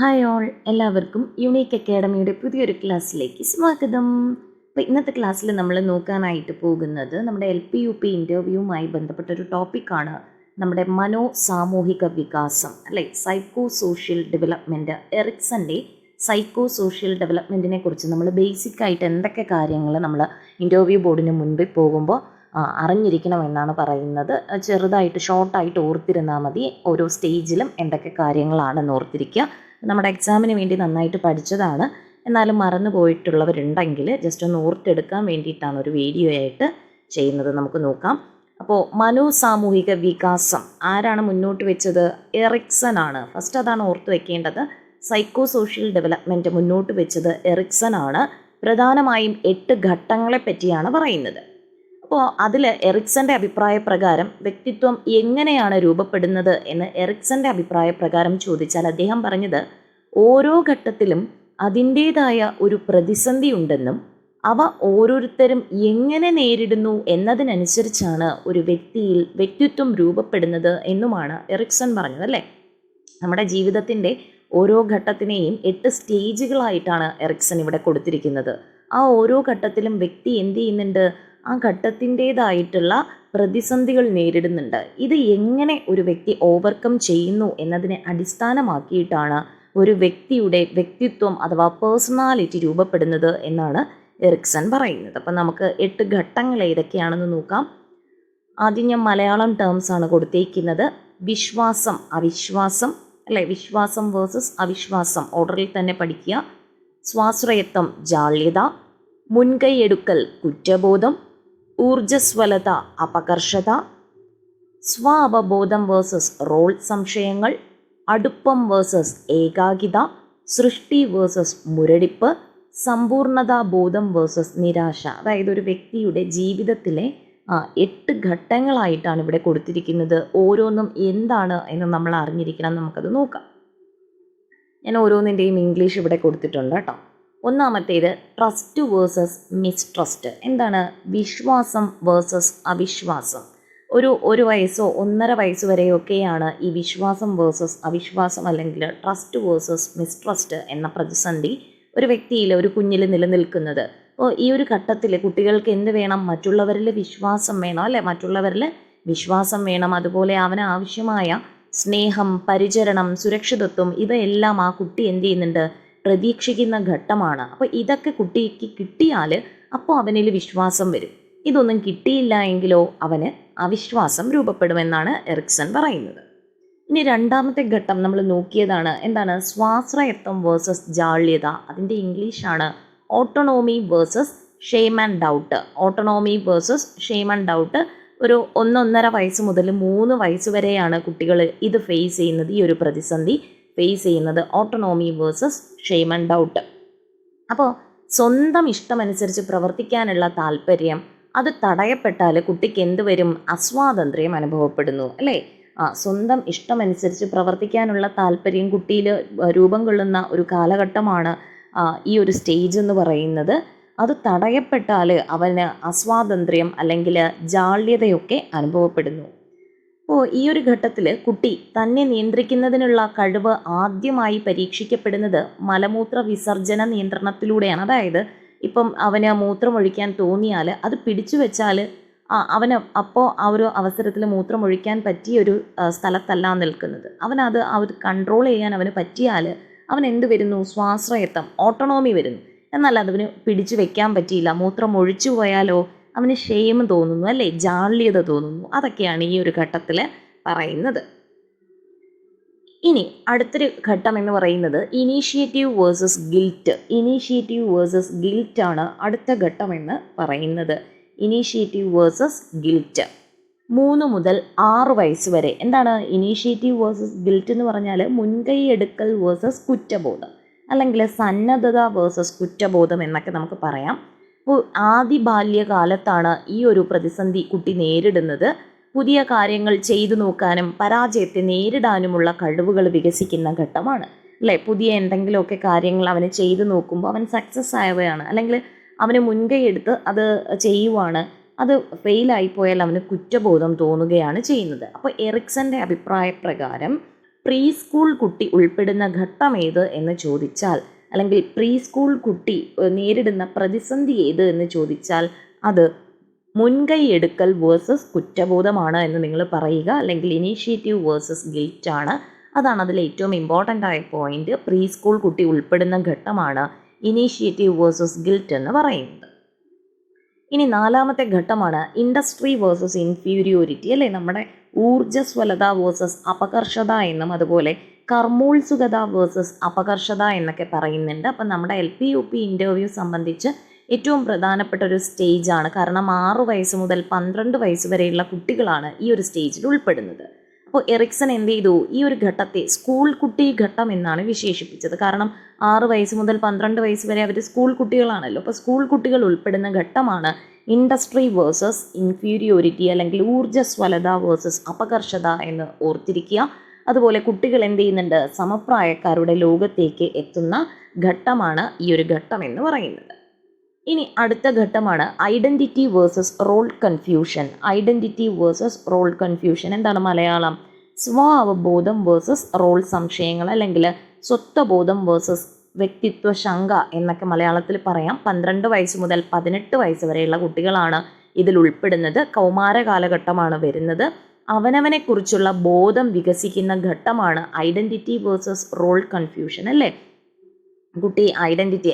Hi all എല്ലാവർക്കും unique അക്കാഡമിയുടെ പുതിയൊരു ക്ലാസ്സിലേക്ക് സ്വാഗതം. അപ്പോൾ ഇന്നത്തെ ക്ലാസ്സിൽ നമ്മൾ നോക്കാനായിട്ട് പോകുന്നത് നമ്മുടെ എൽ പി യു പി ഇന്റർവ്യൂവുമായി ബന്ധപ്പെട്ടൊരു ടോപ്പിക്കാണ് നമ്മുടെ മനോ സാമൂഹിക വികാസം അല്ലെ? സൈക്കോ സോഷ്യൽ ഡെവലപ്മെന്റ് എറിക്സന്റെ സൈക്കോ സോഷ്യൽ ഡെവലപ്മെന്റിനെ കുറിച്ച് നമ്മൾ ബേസിക് ആയിട്ട് എന്തൊക്കെ കാര്യങ്ങൾ നമ്മൾ ഇന്റർവ്യൂ ബോർഡിന് മുൻപിൽ പോകുമ്പോൾ അറിഞ്ഞിരിക്കണം അറിഞ്ഞിരിക്കണമെന്നാണ് പറയുന്നത്. ചെറുതായിട്ട് ഷോർട്ടായിട്ട് ഓർത്തിരുന്നാൽ മതി. ഓരോ സ്റ്റേജിലും എന്തൊക്കെ കാര്യങ്ങളാണെന്ന് ഓർത്തിരിക്കുക. നമ്മുടെ എക്സാമിന് വേണ്ടി നന്നായിട്ട് പഠിച്ചതാണ്. എന്നാലും മറന്നു പോയിട്ടുള്ളവരുണ്ടെങ്കിൽ ജസ്റ്റ് ഒന്ന് ഓർത്തെടുക്കാൻ വേണ്ടിയിട്ടാണ് ഒരു വീഡിയോ ആയിട്ട് ചെയ്യുന്നത്. നമുക്ക് നോക്കാം. അപ്പോൾ മനോ സാമൂഹിക വികാസം ആരാണ് മുന്നോട്ട് വെച്ചത്? എറിക്സൺ ആണ്. ഫസ്റ്റ് അതാണ് ഓർത്ത് വെക്കേണ്ടത്. സൈക്കോ സോഷ്യൽ ഡെവലപ്മെന്റ് മുന്നോട്ട് വെച്ചത് എറിക്സൺ ആണ്. പ്രധാനമായും എട്ട് ഘട്ടങ്ങളെ പറ്റിയാണ് പറയുന്നത്. അപ്പോൾ അതിൽ എറിക്സന്റെ അഭിപ്രായ പ്രകാരം വ്യക്തിത്വം എങ്ങനെയാണ് രൂപപ്പെടുന്നത് എന്ന് എറിക്സന്റെ അഭിപ്രായ പ്രകാരം ചോദിച്ചാൽ അദ്ദേഹം പറഞ്ഞത് ഓരോ ഘട്ടത്തിലും അതിന്റേതായ ഒരു പ്രതിസന്ധി ഉണ്ടെന്നും അവ ഓരോരുത്തരും എങ്ങനെ നേരിടുന്നു എന്നതിനനുസരിച്ചാണ് ഒരു വ്യക്തിയിൽ വ്യക്തിത്വം രൂപപ്പെടുന്നത് എന്നുമാണ് എറിക്സൺ പറഞ്ഞത് അല്ലേ? നമ്മുടെ ജീവിതത്തിന്റെ ഓരോ ഘട്ടത്തിനെയും എട്ട് സ്റ്റേജുകളായിട്ടാണ് എറിക്സൺ ഇവിടെ കൊടുത്തിരിക്കുന്നത്. ആ ഓരോ ഘട്ടത്തിലും വ്യക്തി എന്ത് ചെയ്യുന്നുണ്ട്? ആ ഘട്ടത്തിന്റേതായിട്ടുള്ള പ്രതിസന്ധികൾ നേരിടുന്നുണ്ട്. ഇത് എങ്ങനെ ഒരു വ്യക്തി ഓവർകം ചെയ്യുന്നു എന്നതിനെ അടിസ്ഥാനമാക്കിയിട്ടാണ് ഒരു വ്യക്തിയുടെ വ്യക്തിത്വം അഥവാ പേഴ്സണാലിറ്റി രൂപപ്പെടുന്നത് എന്നാണ് എറിക്സൺ പറയുന്നത്. അപ്പം നമുക്ക് എട്ട് ഘട്ടങ്ങൾ ഏതൊക്കെയാണെന്ന് നോക്കാം. ആദ്യം ഞാൻ മലയാളം ടേംസ് ആണ് കൊടുത്തേക്കുന്നത്. വിശ്വാസം അവിശ്വാസം അല്ലെ? വിശ്വാസം വേഴ്സസ് അവിശ്വാസം. ഓർഡറിൽ തന്നെ പഠിക്കുക. സ്വാശ്രയത്വം ജാള്യത. മുൻകൈയെടുക്കൽ കുറ്റബോധം. ഊർജസ്വലത അപകർഷത സ്വാവബോധം വേഴ്സസ് റോൾ സംശയങ്ങൾ അടുപ്പം വേഴ്സസ് ഏകാകിത സൃഷ്ടി വേഴ്സസ് മുരടിപ്പ് സമ്പൂർണതാ ബോധം വേഴ്സസ് നിരാശ. അതായത് ഒരു വ്യക്തിയുടെ ജീവിതത്തിലെ എട്ട് ഘട്ടങ്ങളായിട്ടാണ് ഇവിടെ കൊടുത്തിരിക്കുന്നത്. ഓരോന്നും എന്താണ് എന്ന് നമ്മൾ അറിഞ്ഞിരിക്കണം. നമുക്കത് നോക്കാം. ഞാൻ ഓരോന്നിന്റെയും ഇംഗ്ലീഷ് ഇവിടെ കൊടുത്തിട്ടുണ്ട് കേട്ടോ. ഒന്നാമത്തേത് ട്രസ്റ്റ് വേഴ്സസ് മിസ്ട്രസ്റ്റ് എന്താണ്? വിശ്വാസം വേഴ്സസ് അവിശ്വാസം. ഒരു ഒരു വയസ്സോ ഒന്നര വയസ്സ് വരെയൊക്കെയാണ് ഈ വിശ്വാസം വേഴ്സസ് അവിശ്വാസം അല്ലെങ്കിൽ ട്രസ്റ്റ് വേഴ്സസ് മിസ്ട്രസ്റ്റ് എന്ന പ്രതിസന്ധി ഒരു വ്യക്തിയിൽ ഒരു കുഞ്ഞിൽ നിലനിൽക്കുന്നത്. അപ്പോൾ ഈ ഒരു ഘട്ടത്തിൽ കുട്ടികൾക്ക് എന്ത് വേണം? മറ്റുള്ളവരിൽ വിശ്വാസം വേണം അല്ലേ? മറ്റുള്ളവരിൽ വിശ്വാസം വേണം. അതുപോലെ അവന് ആവശ്യമായ സ്നേഹം പരിചരണം സുരക്ഷിതത്വം ഇവയെല്ലാം ആ കുട്ടി എന്ത് ചെയ്യുന്നുണ്ട്? പ്രതീക്ഷിക്കുന്ന ഘട്ടമാണ്. അപ്പോൾ ഇതൊക്കെ കുട്ടിക്ക് കിട്ടിയാൽ അപ്പോൾ അവനിൽ വിശ്വാസം വരും. ഇതൊന്നും കിട്ടിയില്ല എങ്കിലോ അവന് അവിശ്വാസം രൂപപ്പെടുമെന്നാണ് എറിക്സൺ പറയുന്നത്. ഇനി രണ്ടാമത്തെ ഘട്ടം നമ്മൾ നോക്കിയതാണ്. എന്താണ്? സ്വാശ്രയത്വം വേഴ്സസ് ജാള്യത. അതിന്റെ ഇംഗ്ലീഷാണ് autonomy versus shame and doubt. Autonomy versus shame and doubt ഒരു ഒന്നൊന്നര വയസ്സ് മുതൽ മൂന്ന് വയസ്സ് വരെയാണ് കുട്ടികൾ ഇത് ഫേസ് ചെയ്യുന്നത് ഈ ഒരു പ്രതിസന്ധി. ഫേസ് ചെയ്യുന്നത് autonomy versus shame and doubt അപ്പോൾ സ്വന്തം ഇഷ്ടമനുസരിച്ച് പ്രവർത്തിക്കാനുള്ള താല്പര്യം അത് തടയപ്പെട്ടാൽ കുട്ടിക്ക് എന്ത് വരും? അസ്വാതന്ത്ര്യം അനുഭവപ്പെടുന്നു അല്ലേ? ആ സ്വന്തം ഇഷ്ടമനുസരിച്ച് പ്രവർത്തിക്കാനുള്ള താല്പര്യം കുട്ടിയിൽ രൂപം കൊള്ളുന്ന ഒരു കാലഘട്ടമാണ് ഈ ഒരു സ്റ്റേജ് എന്ന് പറയുന്നത്. അത് തടയപ്പെട്ടാൽ അവന് അസ്വാതന്ത്ര്യം അല്ലെങ്കിൽ ജാള്യതയൊക്കെ അനുഭവപ്പെടുന്നു. അപ്പോൾ ഈ ഒരു ഘട്ടത്തിൽ കുട്ടി തന്നെ നിയന്ത്രിക്കുന്നതിനുള്ള കഴിവ് ആദ്യമായി പരീക്ഷിക്കപ്പെടുന്നത് മലമൂത്ര വിസർജന നിയന്ത്രണത്തിലൂടെയാണ്. അതായത് ഇപ്പം അവന് മൂത്രമൊഴിക്കാൻ തോന്നിയാൽ അത് പിടിച്ചു വെച്ചാൽ അവന് അപ്പോൾ ആ ഒരു അവസരത്തിൽ മൂത്രമൊഴിക്കാൻ പറ്റിയ ഒരു സ്ഥലത്തല്ല നിൽക്കുന്നത്. അവനത് അവർ കൺട്രോൾ ചെയ്യാൻ അവന് പറ്റിയാൽ അവൻ എന്ത് വരുന്നു? സ്വാശ്രയത്വം ഓട്ടോണോമി വരുന്നു. എന്നാൽ അതിന് പിടിച്ചു വെക്കാൻ പറ്റിയില്ല. മൂത്രം ഒഴിച്ചു പോയാലോ അവന് ഷെയിം തോന്നുന്നു അല്ലേ? ജാള്യത തോന്നുന്നു. അതൊക്കെയാണ് ഈ ഒരു ഘട്ടത്തിൽ പറയുന്നത്. ഇനി അടുത്തൊരു ഘട്ടം എന്ന് പറയുന്നത് initiative versus guilt initiative versus guilt ആണ് അടുത്ത ഘട്ടം എന്ന് പറയുന്നത്. ഇനീഷ്യേറ്റീവ് വേഴ്സസ് ഗിൽറ്റ് മൂന്ന് മുതൽ ആറ് വയസ്സ് വരെ. എന്താണ് ഇനീഷ്യേറ്റീവ് വേഴ്സസ് ഗിൽറ്റ് എന്ന് പറഞ്ഞാൽ മുൻകൈ എടുക്കൽ വേഴ്സസ് കുറ്റബോധം. അല്ലെങ്കിൽ സന്നദ്ധത വേഴ്സസ് കുറ്റബോധം എന്നൊക്കെ നമുക്ക് പറയാം. ആദ്യ ബാല്യകാലത്താണ് ഈ ഒരു പ്രതിസന്ധി കുട്ടി നേരിടുന്നത്. പുതിയ കാര്യങ്ങൾ ചെയ്തു നോക്കാനും പരാജയത്തെ നേരിടാനുമുള്ള കഴിവുകൾ വികസിക്കുന്ന ഘട്ടമാണ്. അല്ലേ? പുതിയ എന്തെങ്കിലുമൊക്കെ കാര്യങ്ങൾ അവന് ചെയ്തു നോക്കുമ്പോൾ അവൻ സക്സസ് ആയവയാണ് അല്ലെങ്കിൽ അവന് മുൻകൈ എടുത്ത് അത് ചെയ്യുവാണ്. അത് ഫെയിലായി പോയാൽ അവന് കുറ്റബോധം തോന്നുകയാണ് ചെയ്യുന്നത്. അപ്പോൾ എറിക്സന്റെ അഭിപ്രായപ്രകാരം പ്രീ സ്കൂൾ കുട്ടി ഉൾപ്പെടുന്ന ഘട്ടം ഏത് എന്ന് ചോദിച്ചാൽ അല്ലെങ്കിൽ പ്രീ സ്കൂൾ കുട്ടി നേരിടുന്ന പ്രതിസന്ധി ഏത് എന്ന് ചോദിച്ചാൽ അത് മുൻകൈ എടുക്കൽ വേഴ്സസ് കുറ്റബോധമാണ് എന്ന് നിങ്ങൾ പറയുക. അല്ലെങ്കിൽ ഇനീഷ്യേറ്റീവ് വേഴ്സസ് ഗിൽറ്റ് ആണ്. അതാണ് അതിൽ ഏറ്റവും ഇമ്പോർട്ടന്റ് ആയ പോയിന്റ് പ്രീ സ്കൂൾ കുട്ടി ഉൾപ്പെടുന്ന ഘട്ടമാണ് ഇനീഷ്യേറ്റീവ് വേഴ്സസ് ഗിൽറ്റ് എന്ന് പറയുന്നത്. ഇനി നാലാമത്തെ ഘട്ടമാണ് ഇൻഡസ്ട്രി വേഴ്സസ് ഇൻഫീരിയോരിറ്റി. അല്ലേ? നമ്മുടെ ഊർജസ്വലത വേഴ്സസ് അപകർഷത എന്നും അതുപോലെ കർമ്മോത്സുകത വേഴ്സസ് അപകർഷത എന്നൊക്കെ പറയുന്നുണ്ട്. അപ്പം നമ്മുടെ L P U P interview സംബന്ധിച്ച് ഏറ്റവും പ്രധാനപ്പെട്ട ഒരു സ്റ്റേജാണ് കാരണം ആറു വയസ്സ് മുതൽ പന്ത്രണ്ട് വയസ്സ് വരെയുള്ള കുട്ടികളാണ് ഈ ഒരു സ്റ്റേജിൽ ഉൾപ്പെടുന്നത്. അപ്പോൾ എറിക്സൺ എന്ത് ചെയ്തു? ഈ ഒരു ഘട്ടത്തെ സ്കൂൾ കുട്ടി ഘട്ടം എന്നാണ് വിശേഷിപ്പിച്ചത്. കാരണം ആറ് വയസ്സ് മുതൽ പന്ത്രണ്ട് വയസ്സ് വരെ അവർ സ്കൂൾ കുട്ടികളാണല്ലോ. അപ്പോൾ സ്കൂൾ കുട്ടികൾ ഉൾപ്പെടുന്ന ഘട്ടമാണ് ഇൻഡസ്ട്രി വേഴ്സസ് ഇൻഫീരിയോറിറ്റി അല്ലെങ്കിൽ ഊർജസ്വലത വേഴ്സസ് അപകർഷത എന്ന് ഓർത്തിരിക്കുക. അതുപോലെ കുട്ടികൾ എന്ത് ചെയ്യുന്നുണ്ട്? സമപ്രായക്കാരുടെ ലോകത്തേക്ക് എത്തുന്ന ഘട്ടമാണ് ഈ ഒരു ഘട്ടം എന്ന് പറയുന്നത്. ഇനി അടുത്ത ഘട്ടമാണ് identity versus role confusion. Identity versus role confusion. എന്താണ് മലയാളം? സ്വ അവബോധം വേഴ്സസ് റോൾ സംശയങ്ങൾ അല്ലെങ്കിൽ സ്വത്വബോധം വേഴ്സസ് വ്യക്തിത്വ ശങ്ക എന്നൊക്കെ മലയാളത്തിൽ പറയാം. പന്ത്രണ്ട് വയസ്സ് മുതൽ പതിനെട്ട് വയസ്സ് വരെയുള്ള കുട്ടികളാണ് ഇതിൽ ഉൾപ്പെടുന്നത്. കൗമാര കാലഘട്ടമാണ് വരുന്നത്. അവനവനെക്കുറിച്ചുള്ള ബോധം വികസിക്കുന്ന ഘട്ടമാണ് ഐഡന്റിറ്റി വേഴ്സസ് റോൾ കൺഫ്യൂഷൻ അല്ലേ? കുട്ടി ഐഡന്റിറ്റി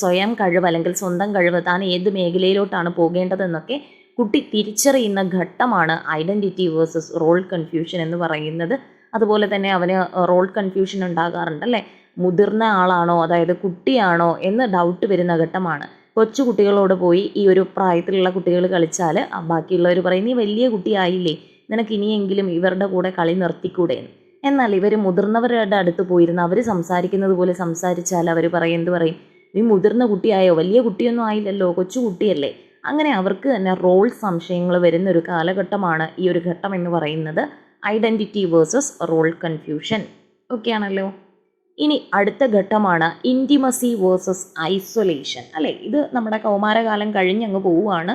സ്വയം കഴിവ് അല്ലെങ്കിൽ സ്വന്തം കഴിവ് താൻ ഏത് മേഖലയിലോട്ടാണ് പോകേണ്ടതെന്നൊക്കെ കുട്ടി തിരിച്ചറിയുന്ന ഘട്ടമാണ് ഐഡന്റിറ്റി വേഴ്സസ് റോൾ കൺഫ്യൂഷൻ എന്ന് പറയുന്നത്. അതുപോലെ തന്നെ അവന് റോൾ കൺഫ്യൂഷൻ ഉണ്ടാകാറുണ്ട് അല്ലേ? മുതിർന്ന ആളാണോ അതായത് കുട്ടിയാണോ എന്ന് ഡൗട്ട് വരുന്ന ഘട്ടമാണ്. കൊച്ചു കുട്ടികളോട് പോയി ഈ ഒരു പ്രായത്തിലുള്ള കുട്ടികൾ കളിച്ചാൽ ബാക്കിയുള്ളവർ പറയും നീ വലിയ കുട്ടിയായില്ലേ നിനക്ക് ഇനിയെങ്കിലും ഇവരുടെ കൂടെ കളി നിർത്തിക്കൂടെ എന്ന് എന്നാൽ ഇവർ മുതിർന്നവരുടെ അടുത്ത് പോയിരുന്ന് അവർ സംസാരിക്കുന്നത് പോലെ സംസാരിച്ചാൽ അവർ പറയും എന്ത് പറയും? നീ മുതിർന്ന കുട്ടിയായോ? വലിയ കുട്ടിയൊന്നും ആയില്ലല്ലോ കൊച്ചു കുട്ടിയല്ലേ? അങ്ങനെ അവർക്ക് തന്നെ റോൾ സംശയങ്ങൾ വരുന്ന ഒരു കാലഘട്ടമാണ് ഈ ഒരു ഘട്ടം എന്ന് പറയുന്നത്. Identity versus role confusion. Okay ആണല്ലോ ഇനി അടുത്ത ഘട്ടമാണ് ഇന്റിമസി വേഴ്സസ് ഐസൊലേഷൻ. അല്ലേ? ഇത് നമ്മുടെ കൗമാരകാലം കഴിഞ്ഞ് അങ്ങ് പോവുകയാണ്.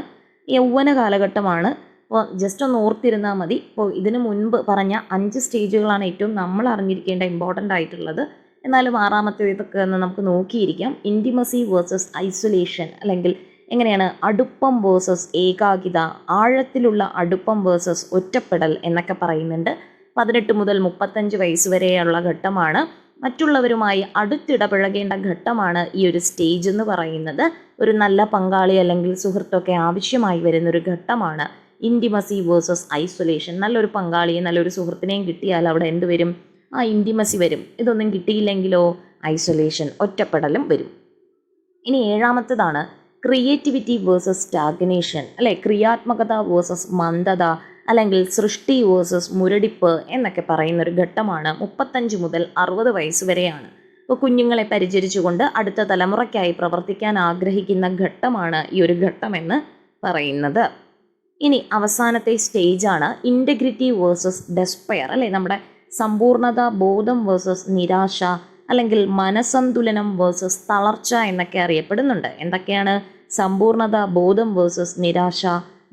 യൗവന കാലഘട്ടമാണ് അപ്പോൾ ജസ്റ്റ് ഒന്ന് ഓർത്തിരുന്നാൽ മതി. ഇപ്പോൾ ഇതിനു മുൻപ് പറഞ്ഞ അഞ്ച് സ്റ്റേജുകളാണ് ഏറ്റവും നമ്മൾ അറിഞ്ഞിരിക്കേണ്ട ഇമ്പോർട്ടന്റ് ആയിട്ടുള്ളത്. എന്നാലും ആറാമത്തെ ഇതൊക്കെ നമുക്ക് നോക്കിയിരിക്കാം. ഇന്റിമസി വേഴ്സസ് ഐസൊലേഷൻ അല്ലെങ്കിൽ എങ്ങനെയാണ് അടുപ്പം വേഴ്സസ് ഏകാഗ്രത ആഴത്തിലുള്ള അടുപ്പം വേഴ്സസ് ഒറ്റപ്പെടൽ എന്നൊക്കെ പറയുന്നുണ്ട്. പതിനെട്ട് മുതൽ മുപ്പത്തഞ്ച് വയസ്സ് വരെയുള്ള ഘട്ടമാണ്. മറ്റുള്ളവരുമായി അടുത്തിടപഴകേണ്ട ഘട്ടമാണ് ഈ ഒരു സ്റ്റേജ് എന്ന് പറയുന്നത്. ഒരു നല്ല പങ്കാളി അല്ലെങ്കിൽ സുഹൃത്തൊക്കെ ആവശ്യമായി വരുന്നൊരു ഘട്ടമാണ്. ഇന്റിമസി വേഴ്സസ് ഐസൊലേഷൻ നല്ലൊരു പങ്കാളിയും നല്ലൊരു സുഹൃത്തിനെയും കിട്ടിയാൽ അവിടെ എന്ത് വരും? ആ ഇന്റിമസി വരും. ഇതൊന്നും കിട്ടിയില്ലെങ്കിലോ ഐസൊലേഷൻ ഒറ്റപ്പെടലും വരും. ഇനി ഏഴാമത്തതാണ് ക്രിയേറ്റിവിറ്റി വേഴ്സസ് സ്റ്റാഗ്നേഷൻ അല്ലെ? ക്രിയാത്മകത വേഴ്സസ് മന്ദത അല്ലെങ്കിൽ സൃഷ്ടി വേഴ്സസ് മുരടിപ്പ് എന്നൊക്കെ പറയുന്ന ഒരു ഘട്ടമാണ് മുപ്പത്തഞ്ച് മുതൽ അറുപത് വയസ്സ് വരെയാണ്. ഇപ്പോൾ കുഞ്ഞുങ്ങളെ പരിചരിച്ചുകൊണ്ട് അടുത്ത തലമുറയ്ക്കായി പ്രവർത്തിക്കാൻ ആഗ്രഹിക്കുന്ന ഘട്ടമാണ് ഈ ഒരു ഘട്ടമെന്ന് പറയുന്നത്. ഇനി അവസാനത്തെ സ്റ്റേജാണ് ഇന്റഗ്രിറ്റി വേഴ്സസ് ഡെസ്പയർ അല്ലേ? നമ്മുടെ സമ്പൂർണത ബോധം വേഴ്സസ് നിരാശ അല്ലെങ്കിൽ മനസന്തുലനം വേഴ്സസ് തളർച്ച എന്നൊക്കെ അറിയപ്പെടുന്നുണ്ട്. എന്തൊക്കെയാണ്? സമ്പൂർണത ബോധം വേഴ്സസ് നിരാശ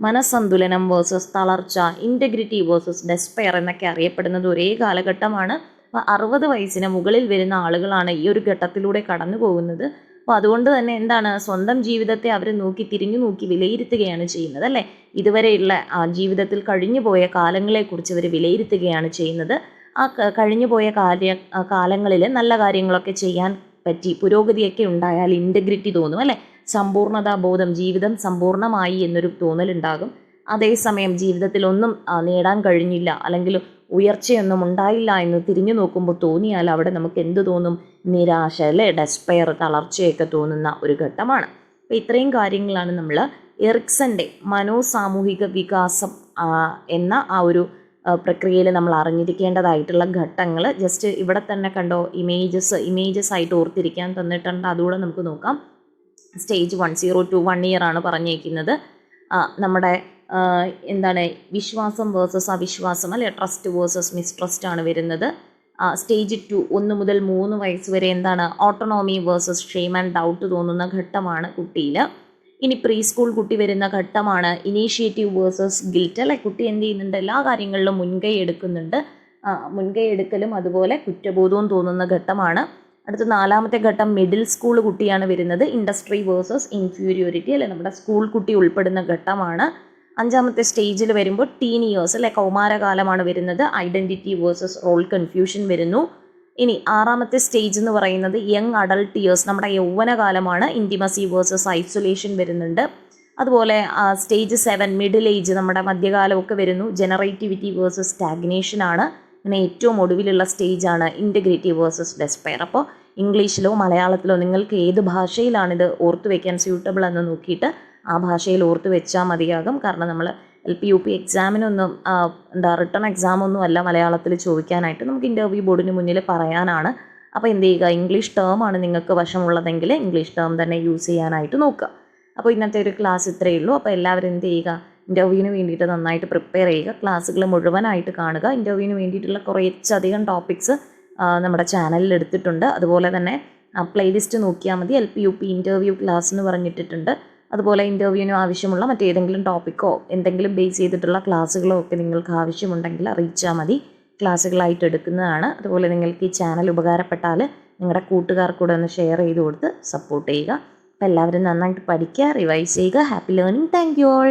മനസന്തുലനം വേഴ്സസ് തളർച്ച ഇന്റഗ്രിറ്റി വേഴ്സസ് ഡെസ്പയർ എന്നൊക്കെ അറിയപ്പെടുന്നത് ഒരേ കാലഘട്ടമാണ്. അപ്പോൾ അറുപത് വയസ്സിന് മുകളിൽ വരുന്ന ആളുകളാണ് ഈ ഒരു ഘട്ടത്തിലൂടെ കടന്നു പോകുന്നത് അപ്പോൾ അതുകൊണ്ട് തന്നെ എന്താണ് സ്വന്തം ജീവിതത്തെ അവർ നോക്കി തിരിഞ്ഞു നോക്കി വിലയിരുത്തുകയാണ് ചെയ്യുന്നത് അല്ലേ? ഇതുവരെയുള്ള ജീവിതത്തിൽ കഴിഞ്ഞു പോയ കാലങ്ങളെക്കുറിച്ച് അവർ വിലയിരുത്തുകയാണ് ചെയ്യുന്നത്. ആ കഴിഞ്ഞു പോയ കാര്യ കാലങ്ങളിൽ നല്ല കാര്യങ്ങളൊക്കെ ചെയ്യാൻ പറ്റി പുരോഗതിയൊക്കെ ഉണ്ടായാൽ ഇന്റഗ്രിറ്റി തോന്നും അല്ലേ? സമ്പൂർണതാ ബോധം ജീവിതം സമ്പൂർണമായി എന്നൊരു തോന്നലുണ്ടാകും. അതേസമയം ജീവിതത്തിൽ ഒന്നും നേടാൻ കഴിഞ്ഞില്ല അല്ലെങ്കിൽ ഉയർച്ചയൊന്നും ഉണ്ടായില്ല എന്ന് തിരിഞ്ഞു നോക്കുമ്പോൾ തോന്നിയാൽ അവിടെ നമുക്ക് എന്ത് തോന്നും? നിരാശ അല്ലേ? ഡെസ്പയർ തളർച്ചയൊക്കെ തോന്നുന്ന ഒരു ഘട്ടമാണ്. അപ്പോൾ ഇത്രയും കാര്യങ്ങളാണ് നമ്മൾ എറിക്സന്റെ മനോസാമൂഹിക വികാസം എന്ന ആ ഒരു പ്രക്രിയയിൽ നമ്മൾ അറിഞ്ഞിരിക്കേണ്ടതായിട്ടുള്ള ഘട്ടങ്ങൾ. ജസ്റ്റ് ഇവിടെ തന്നെ കണ്ടോ ഇമേജസ് ഇമേജസ് ആയിട്ട് ഓർത്തിരിക്കാൻ തന്നിട്ടുണ്ട്. അതുകൂടെ നമുക്ക് നോക്കാം. Stage one zero two one year ആണ് പറഞ്ഞേക്കുന്നത്. നമ്മുടെ എന്താണ് വിശ്വാസം വേഴ്സസ് അവിശ്വാസം അല്ലെ? ട്രസ്റ്റ് വേഴ്സസ് മിസ്ട്രസ്റ്റ് ആണ് വരുന്നത്. സ്റ്റേജ് ടു ഒന്ന് മുതൽ മൂന്ന് വയസ്സ് വരെ എന്താണ് autonomy versus shame and doubt തോന്നുന്ന ഘട്ടമാണ് കുട്ടിയിൽ ഇനി പ്രീ സ്കൂൾ കുട്ടി വരുന്ന ഘട്ടമാണ് ഇനീഷ്യേറ്റീവ് വേഴ്സസ് ഗിൽറ്റ് അല്ലെ? കുട്ടി എന്ത് ചെയ്യുന്നുണ്ട്? എല്ലാ കാര്യങ്ങളിലും മുൻകൈ എടുക്കുന്നുണ്ട്. മുൻകൈ എടുക്കലും അതുപോലെ കുറ്റബോധവും തോന്നുന്ന ഘട്ടമാണ്. അടുത്ത നാലാമത്തെ ഘട്ടം മിഡിൽ സ്കൂൾ കുട്ടിയാണ് വരുന്നത്. ഇൻഡസ്ട്രി വേഴ്സസ് ഇൻഫീരിയോറിറ്റി അല്ലെ? നമ്മുടെ സ്കൂൾ കുട്ടി ഉൾപ്പെടുന്ന ഘട്ടമാണ്. അഞ്ചാമത്തെ സ്റ്റേജിൽ വരുമ്പോൾ ടീൻ ഇയേഴ്സ് അല്ലെ കൗമാരകാലമാണ് വരുന്നത്. ഐഡന്റിറ്റി വേഴ്സസ് റോൾ കൺഫ്യൂഷൻ വരുന്നു. ഇനി ആറാമത്തെ സ്റ്റേജ് എന്ന് പറയുന്നത് യങ് അഡൾട്ട് ഇയേഴ്സ് നമ്മുടെ യൗവനകാലമാണ്. ഇന്റിമസി വേഴ്സസ് ഐസൊലേഷൻ വരുന്നുണ്ട്. അതുപോലെ സ്റ്റേജ് സെവൻ മിഡിൽ ഏജ് നമ്മുടെ മധ്യകാലമൊക്കെ വരുന്നു. ജനറേറ്റിവിറ്റി വേഴ്സസ് സ്റ്റാഗ്നേഷൻ ആണ്. പിന്നെ ഏറ്റവും ഒടുവിലുള്ള സ്റ്റേജാണ് ഇന്റഗ്രേറ്റീവ് വേഴ്സസ് ഡെസ്പയർ അപ്പോൾ ഇംഗ്ലീഷിലോ മലയാളത്തിലോ നിങ്ങൾക്ക് ഏത് ഭാഷയിലാണിത് ഓർത്തു വയ്ക്കാൻ സ്യൂട്ടബിൾ എന്ന് നോക്കിയിട്ട് ആ ഭാഷയിൽ ഓർത്ത് വെച്ചാൽ മതിയാകും. കാരണം നമ്മൾ എൽ പി യു പി എക്സാമിനൊന്നും എന്താ റിട്ടേൺ എക്സാമൊന്നും അല്ല മലയാളത്തിൽ ചോദിക്കാനായിട്ട് നമുക്ക് ഇന്റർവ്യൂ ബോർഡിന് മുന്നിൽ പറയാനാണ്. അപ്പോൾ എന്ത് ചെയ്യുക? ഇംഗ്ലീഷ് ടേം ആണ് നിങ്ങൾക്ക് വശമുള്ളതെങ്കിൽ ഇംഗ്ലീഷ് ടേം തന്നെ യൂസ് ചെയ്യാനായിട്ട് നോക്കുക. അപ്പോൾ ഇന്നത്തെ ഒരു ക്ലാസ് ഇത്രയേ ഉള്ളൂ. അപ്പോൾ എല്ലാവരും എന്ത് ചെയ്യുക? ഇന്റർവ്യൂവിന് വേണ്ടിയിട്ട് നന്നായിട്ട് പ്രിപ്പയർ ചെയ്യുക. ക്ലാസ്സുകൾ മുഴുവനായിട്ട് കാണുക. ഇന്റർവ്യൂവിന് വേണ്ടിയിട്ടുള്ള കുറച്ചധികം ടോപ്പിക്സ് നമ്മുടെ ചാനലിൽ എടുത്തിട്ടുണ്ട്. അതുപോലെ തന്നെ പ്ലേലിസ്റ്റ് നോക്കിയാൽ മതി. L P U P interview class എന്ന് പറഞ്ഞിട്ടിട്ടുണ്ട്. അതുപോലെ ഇന്റർവ്യൂവിന് ആവശ്യമുള്ള മറ്റേതെങ്കിലും ടോപ്പിക്കോ എന്തെങ്കിലും ബേസ് ചെയ്തിട്ടുള്ള ക്ലാസ്സുകളോ ഒക്കെ നിങ്ങൾക്ക് ആവശ്യമുണ്ടെങ്കിൽ അറിയിച്ചാൽ മതി. ക്ലാസ്സുകളായിട്ട് എടുക്കുന്നതാണ്. അതുപോലെ നിങ്ങൾക്ക് ഈ ചാനൽ ഉപകാരപ്പെട്ടാൽ നിങ്ങളുടെ കൂട്ടുകാർക്കൂടെ ഒന്ന് ഷെയർ ചെയ്ത് കൊടുത്ത് സപ്പോർട്ട് ചെയ്യുക. അപ്പോൾ എല്ലാവരും നന്നായിട്ട് പഠിക്കുക റിവൈസ് ചെയ്യുക. Happy learning thank you all